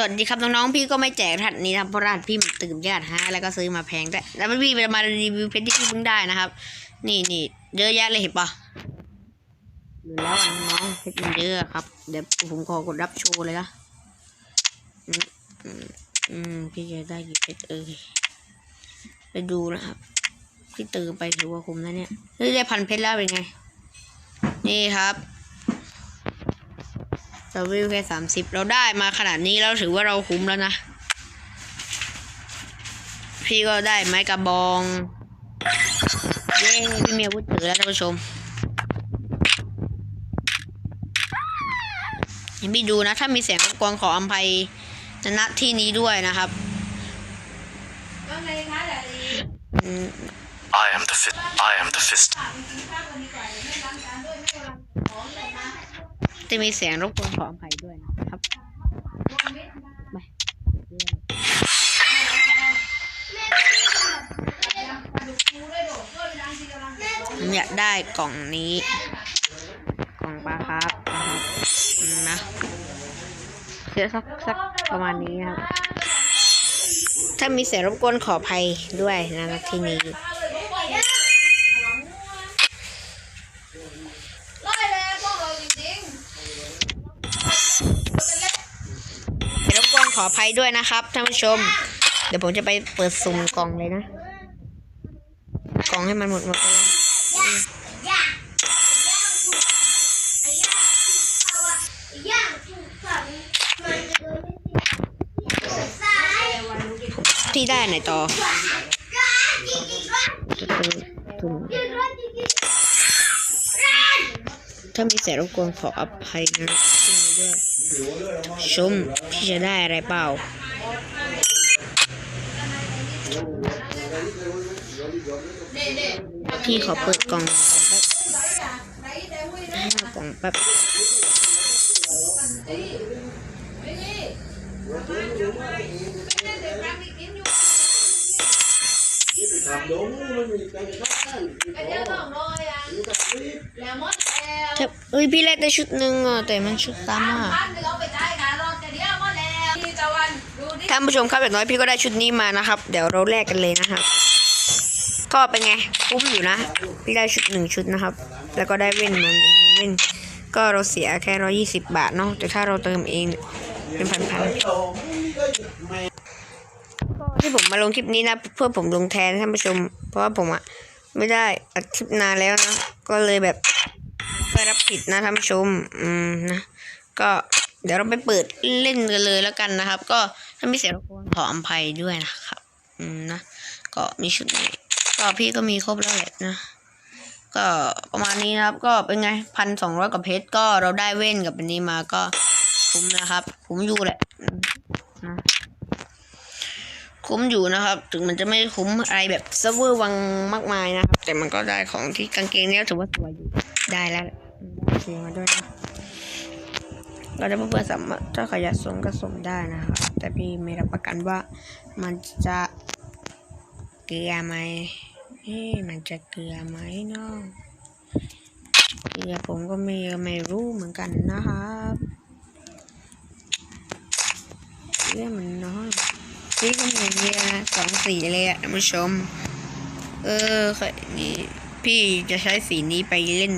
สวัสดีครับน้องๆพี่ก็ไม่แจกรหัสนี้นะเพราะรหัสพี่มันตื่นยากฮะแล้วก็ซื้อมาแพงด้วยแล้วพี่จะมารีวิวเพชรที่พี่เพิ่งได้นะครับ นี่นี่เยอะแยะเลยเห็นปะดูแล้วน้องเพชรมันเยอะครับ เดี๋ยวผมขอกดรับโชว์เลยนะอืมอืมอืมพี่จะได้กี่เพชรเอ่ยไปดูนะครับพี่ตื่นไปถือว่าคุ้มนะเนี่ยเฮ้ยได้พันเพชรแล้วเป็นไง นี่ครับ เราวิวแค่สามสิบเราได้มาขนาดนี้แล้วถือว่าเราคุ้มแล้วนะ พี่ก็ได้ไม้กระบอง เย้พี่เมียพูดถือแล้วท่านผู้ชมเห็นพี่ดูนะ ถ้ามีเสียงรบกวนขออภัยณที่นี้ด้วยนะครับอืม I am the fist. I am the fist. จะมีเสียงรบกวนขออภัยด้วยนะครับไปผมอยากได้กล่องนี้ กล่องปลาครับนะครับอืมนะเสียสักสักประมาณนี้ครับ ถ้ามีเสียงรบกวนขออภัยด้วยนะครับที่นี้ เดี๋ยวรบกวนข ออภัยด้วยนะครับท่านผู้ชม เดี๋ยวผมจะไปเปิดสุ่มกล่องเลยนะ กล่องให้มันหมดหมดเลยที่ได้ไหนต่อถ้ามีเสียงรบกวนขออภัยนะที่นี้ด้วย ชมพี่จะได้อะไรเปล่า พี่ขอเปิดกล่องแป๊บห้ากล่องแป๊บ ทำ đúng nó มีการบ้าน cái nhớ còn rồi à là mất leo ถ้า เอ้ยพี่แรกได้ชุดหนึ่งอะแต่มันชุดซ้ำอะท่านผู้ชมครับอย่างน้อยพี่ก็ได้ชุดนี้มานะครับ เดี๋ยวเราแลกกันเลยนะครับก็เป็นไงคุ้มอยู่นะ พี่ได้ชุดหนึ่งชุดนะครับ แล้วก็ได้เว้นมันเว้นก็เราเสียแค่ร้อยี่สิบบาทเนาะแต่ถ้าเราเติมเองเป็นพันๆที่ผมมาลงคลิปนี้นะ เพื่อผมลงแทนท่านผู้ชม เพราะว่าผมอะไม่ได้อัดคลิปนานแล้วนะ ก็เลยแบบ รับผิดนะท่านผู้ชม อืมนะ ก็เดี๋ยวเราไปเปิดเล่นกันเลยแล้วกันนะครับ ก็ถ้ามีเสียงรบกวนขออภัยด้วยนะครับ อืมนะ ก็มีชุดนี้ก็พี่ก็มีครบแล้วแหละนะ ก็ประมาณนี้นะครับ ก็เป็นไงพันสองร้อยกับเพชรก็เราได้เว้นกับอันนี้มาก็คุ้มนะครับ คุ้มอยู่แหละนะคุ้มอยู่นะครับ ถึงมันจะไม่คุ้มอะไรแบบเซิร์ฟเวอร์วังมากมายนะครับ แต่มันก็ได้ของที่กางเกงเนี้ยถือว่าสวยอยู่ได้แล้ว ได้เสียมาด้วยนะเราจะเพื่อนๆสามารถถ้าใครอยากส่งก็ส่งได้นะครับ แต่พี่ไม่รับประกันว่ามันจะเกลือไหมเอ๊ะมันจะเกลือไหมเนาะเกลือผมก็ไม่ไม่รู้เหมือนกันนะครับเกลือมันน้อยนี่ก็มีอย่างเงี้ยสองสีเลยอะท่านผู้ชม เออคยนี่พี่จะใช้สีนี้ไปเล่น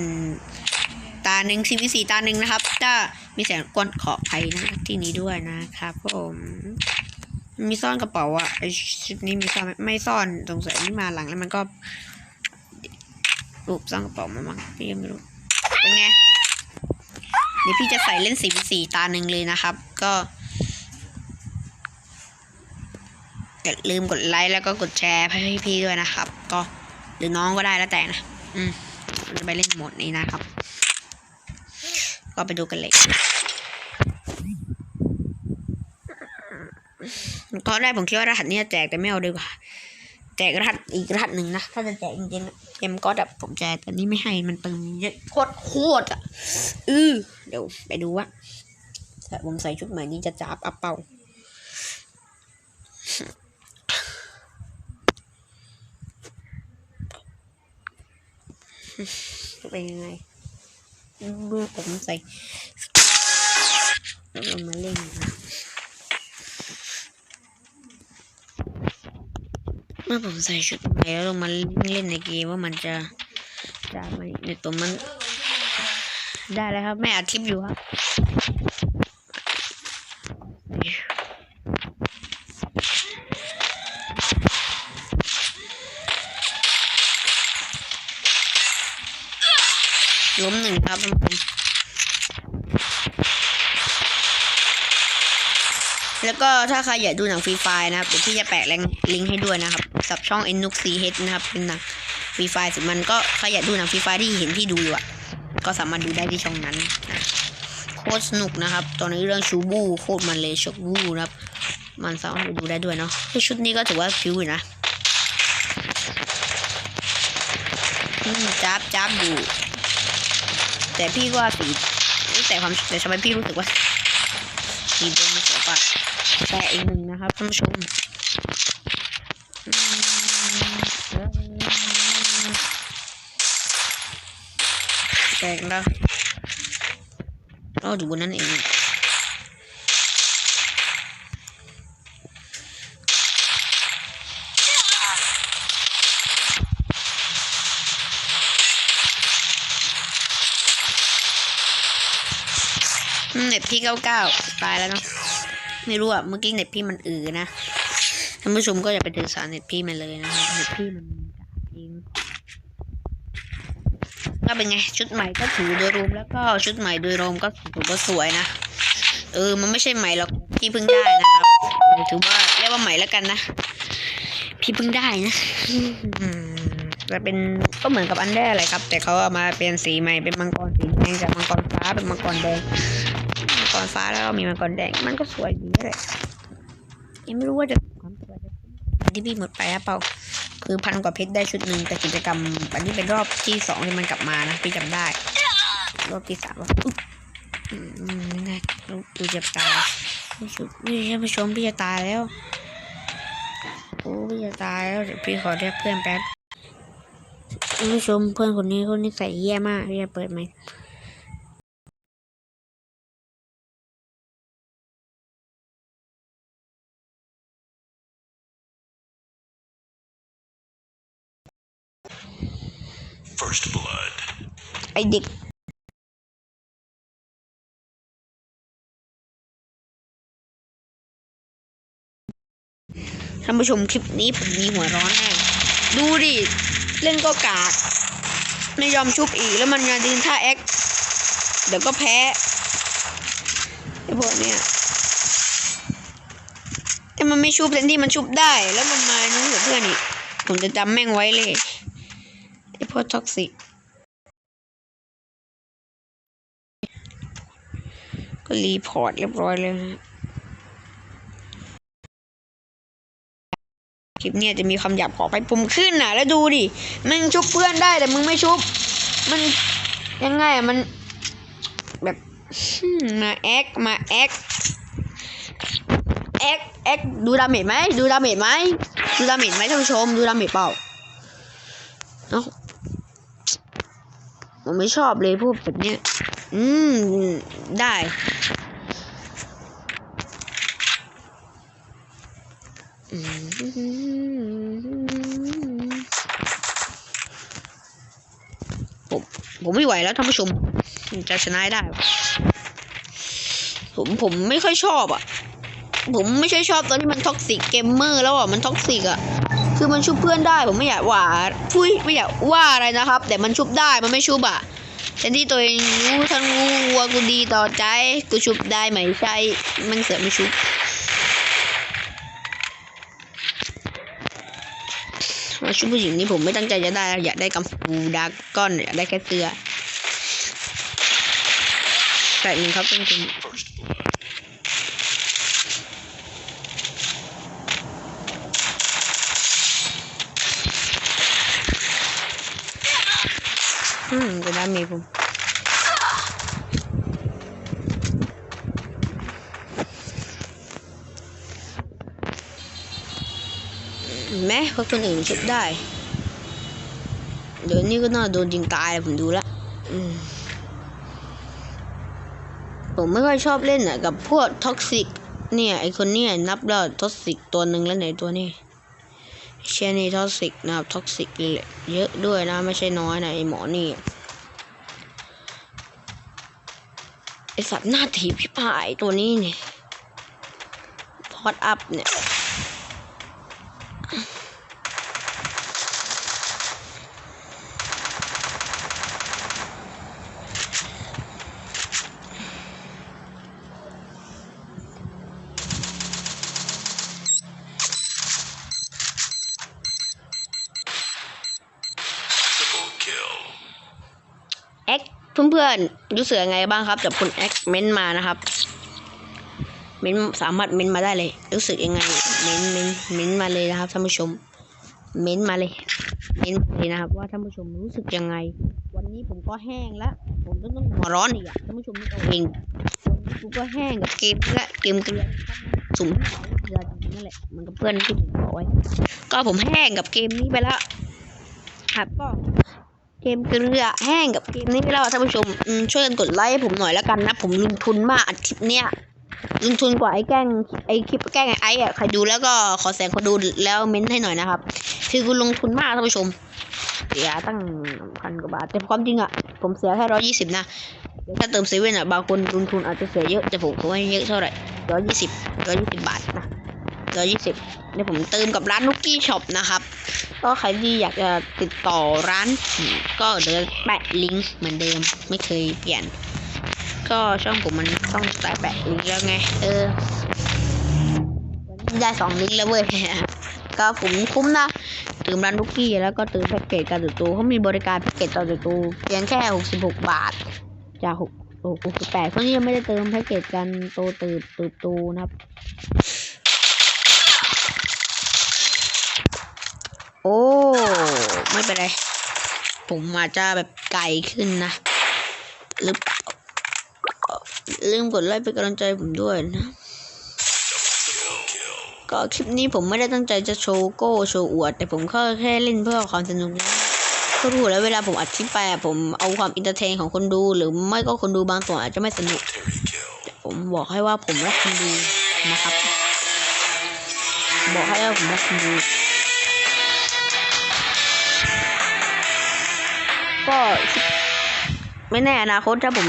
ตาหนึ่งซีวีสีตาหนึ่งนะครับ ถ้ามีแสงกวนขอภัยนะที่นี้ด้วยนะครับผมมีซ่อนกระเป๋าอะไอชุดนี้มีซ่อนไมไม่ซ่อนสงสัยนี่มาหลังแล้วมันก็รูปซ่อนกระเป๋ามามั้งพี่ยังไม่รู้เป็นไงเดี๋ยวพี่จะใส่เล่นสีสีตาหนึ่งเลยนะครับ ก็อย่าลืมกดไลค์แล้วก็กดแชร์ให้พี่ด้วยนะครับ ก็หรือน้องก็ได้แล้วแต่นะ อืมจะไปเล่นโหมดนี้นะครับ ก็ไปดูกันเลยก็ได้ผมคิดว่ารหัสนี้จะแจกแต่ไม่เอาดีกว่า แจกรหัสอีกรหัสหนึ่งนะ ถ้าจะแจกจริงๆเอ็มก็แบบผมแจกแต่นี่ไม่ให้มันตึงเยอะโคตรโคตรอะอือเดี๋ยวไปดูว่าถ้าผมใส่ชุดใหม่นี้จะจับอัปเป่าจะเป็นยังไง เมื่อผมใส่เอามาเล่นนะเมื่อผมใส่ชุดใหม่แล้วลงมาเล่นในเกมว่ามันจะจะไม่ในตัวมัน ได้แล้วครับแม่อัดคลิปอยู่ครับ ล้มหนึ่งครับท่านผู้ชมแล้วก็ถ้าใครอยากดูหนังฟรีไฟนะครับเดี๋ยวพี่จะแปะแรงลิงก์ให้ด้วยนะครับ กับช่องเอ็นนุกซีเฮดนะครับ เป็นหนังฟรีไฟสุดมันก็ใครอยากดูหนังฟรีไฟที่เห็นพี่ดูอยู่อะก็สามารถดูได้ที่ช่องนั้นนะโคตรสนุกนะครับ ตอนนี้เรื่องชูบูโคตรมันเลยชกบูนะครับ มันสามารถดูได้ด้วยเนาะชุดนี้ก็ถือว่าฟิวนะจับจับอยู่ แต่พี่ว่าสีแต่ความแต่ทำไมพี่รู้สึกว่าสีเดิมมันสวยกว่าแต่อีกหนึ่งนะครับท่านผู้ชมอืมแตกแล้วเราดูบนนั้นเอง พี่เก้าเก้าตายแล้วเนาะไม่รู้อะเมื่อกี้เน็ตพี่มันอือนะท่านผู้ชมก็อย่าไปถือสารเน็ตพี่มันเลยนะครับเน็ตพี่มันจริงก็เป็นไงชุดใหม่ก็ถือโดยรวมแล้วก็ชุดใหม่โดยรวมก็ถือว่าสวยนะเออมันไม่ใช่ใหม่หรอกพี่เพิ่งได้นะครับถือว่าเรียกว่าใหม่แล้วกันนะพี่เพิ่งได้นะจะเป็นก็เหมือนกับอันแรกเลยครับ แต่เขาเอามาเป็นสีใหม่เป็นมังกรสีแดงจากมังกรฟ้าเป็นมังกรแดง รฟ้าแล้วก็มีมังกรแดง มันก็สวยดีเลยยังไม่รู้ว่าจะความสวยจะที่พี่หมดไปหรือเปล่า คือพันกว่าเพชรได้ชุดหนึ่งแต่กิจกรรมอันนี้เป็นรอบที่สองที่มันกลับมานะพี่จำได้ รอบที่สามว่าอืมไม่ได้ดูจะตายไม่ชุดนี่ท่านผู้ชมพี่จะตายแล้วโอ้พี่จะตายแล้วเดี๋ยวพี่ขอเรียกเพื่อนแป๊บท่านผู้ชมเพื่อนคนนี้คนนี้ใส่แย่มากพี่จะเปิดไหม First blood. ไอเด็กท่านผู้ชมคลิปนี้ผมมีหัวร้อนแน่ดูดิ เล่นก็กาก ไม่ยอมชุบอีกแล้วมันงานดินท่าแอคเดี๋ยวก็แพ้ไอพวกเนี้ยแต่มันไม่ชุบแทนที่มันชุบได้ แล้วมันมานั่งกับเพื่อนอีก ผมจะจำแม่งไว้เลย อพวกท็อกซิกก็รีพอร์ตเรียบร้อยเลยนะคลิปเนี่ยจะมีคำหยาบขอไปปุ่มขึ้นน่ะ แล้วดูดิมึงชุบเพื่อนได้แต่มึงไม่ชุบ มันยังไงอะมัน แบบมาแอคมาแอคแอคแอคดูดาเมจไหมดูดาเมจไหมดูดาเมจไหมท่านผู้ชม ดูดาเมจเปล่าเอ้า ผมไม่ชอบเลยพวกแบบนี้ อืม ได้ ผม ผมไม่ไหวแล้วท่านผู้ชม จะชนะได้ ผม ผมไม่ค่อยชอบอะ ผมไม่ใช่ชอบตอนที่มันท็อกซิกเกมเมอร์แล้วอะ มันท็อกซิกอะ คือมันชุบเพื่อนได้ผมไม่อยากว่าพุ้ยไม่อยากว่าอะไรนะครับ แต่มันชุบได้มันไม่ชุบอะแทนที่ตัวเองรู้ทั้งรู้ว่ากูดีต่อใจกูชุบได้ไหมใช่ มันเสือไม่ชุบมาชุบผู้หญิงนี่ผมไม่ตั้งใจจะได้ อยากได้กัมพูดากก้อนอยากได้แค่เสื้อแต่หนึ่งครับเป็นจริง First blood. อื มจะได้มีผมแม้เพราะคนอื่นชุบได้ เดี๋ยวนี้ก็น่าโดนยิงตายผมดูล้วอืมผมไม่ค่อยชอบเล่นอะ กับพวกท็อกซิก เนี่ย ไอคนเนี่ยนับแล้วท็อกซิกตัวหนึ่งแล้วไหนตัวนี้เชนนี้ท็อกซิกนะครับท็อกซิกเยอะด้วยนะ ไม่ใช่น้อยนะไอหมอนี่ ไอ สัตว์หน้าถีบพิพายตัวนี้เนี่ยพอดอัพเนี่ย เพื่อนๆ รู้สึกยังไงบ้างครับจากคุณแอคเมนต์มานะครับ เมนสามารถเมนมาได้เลย รู้สึกยังไง เมนเมนเมนมาเลยนะครับท่านผู้ชม เมนมาเลย เมนมาเลยนะครับ ว่าท่านผู้ชมรู้สึกยังไง วันนี้ผมก็แห้งแล้ว ผมก็ต้องหัวร้อนอีกอะท่านผู้ชมนึกเอาเองวันนี้ผมก็แห้งกับเกมและเกมเกลือสุ่มเกลือจริงนั่นแหละเหมันกับเพื่อนที่ผมบอกไว้ก็ผมแห้งกับเกมนี้ไปแล้วครับก็ เกมเกลือแห้งกับเกมนี้ไปแล้วท่านผู้ชมช่วยกันกดไลค์ผมหน่อยแล้วกันนะ ผมลงทุนมากอัดคลิปเนี้ยลงทุนกว่าไอ้แกล้งไอ้คลิปแกล้งไอ้ไอ้อะใครดูแล้วก็ขอแสงคนดูแล้วเม้นต์ให้หน่อยนะครับ คือคุณลงทุนมากท่านผู้ชมเสียตั้งพันกว่าบาทแต่ความจริงอะผมเสียแค่ร้อยยี่สิบนะถ้าเติมเซเว่นอะบางคนลงทุนอาจจะเสียเยอะแต่ผมผมไม่เยอะเท่าไหร่ร้อยยี่สิบร้อยยี่สิบบาทนะ ร้อยยี่สิบเดี๋ยวผมเติมกับร้านนุกกี้ช็อปนะครับ ก็ใครที่อยากจะติดต่อร้าน ก็เดี๋ยวแปะลิงก์เหมือนเดิมไม่เคยเปลี่ยน ก็ช่องผมมันต้องสายแปะลิงก์แล้วไง เออวันนี้ได้สองลิงก์แล้วเว้ยก็ผมคุ้มนะตื่มร้านลูกกี้แล้วก็ตื่มแพ็กเกจการตื่นตูเขามีบริการแพ็กเกจการตื่นตูเพียงแค่หกสิบหกบาท จากหกหกสิบแปดเพราะนี่ยังไม่ได้เติมแพ็กเกจการโตตื่นตื่นตูนะครับ โอ้ ไม่เป็นไร ผมอาจจะแบบไกลขึ้นนะหรือเปล่าลืมกดไลค์เป็นกำลังใจผมด้วยนะ ก็คลิปนี้ผมไม่ได้ตั้งใจจะโชว์โก้โชว์อวด แต่ผมก็แค่เล่นเพื่อความสนุกนะก็รู้แล้วเวลาผมอัดคลิปไปะผมเอาความอินเตอร์เทนของคนดู หรือไม่ก็คนดูบางส่วนอาจจะไม่สนุก Terry kill. ผมบอกให้ว่าผมรักคนดูนะครับ บอกให้ว่าผมรักคนดู ก็ไม่แน่อนาคตถ้าผม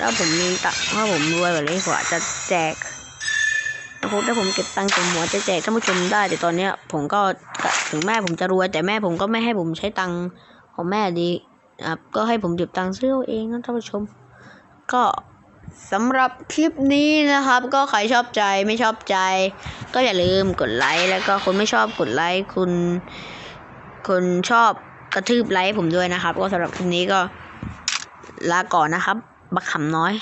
ถ้าผมมีตังค์ถ้าผมรวยแบบนี้ผมอาจจะแจกอนาคตถ้าผมเก็บตังค์ผมหัวจะแจกท่านผู้ชมได้ แต่ตอนเนี้ย ผมก็ถึงแม่ผมจะรวยแต่แม่ผมก็ไม่ให้ผมใช้ตังค์ของแม่ดีนะครับก็ให้ผมเก็บตังค์ซื้อเอาเองนะท่านผู้ชม ก็สำหรับคลิปนี้นะครับ ก็ใครชอบใจไม่ชอบใจ ก็อย่าลืมกดไลค์แล้วก็คนไม่ชอบกดไลค์คุณคนชอบ กระทืบไลค์ผมด้วยนะครับ ก็สำหรับคลิปนี้ก็ลาก่อนนะครับ บักขำน้อย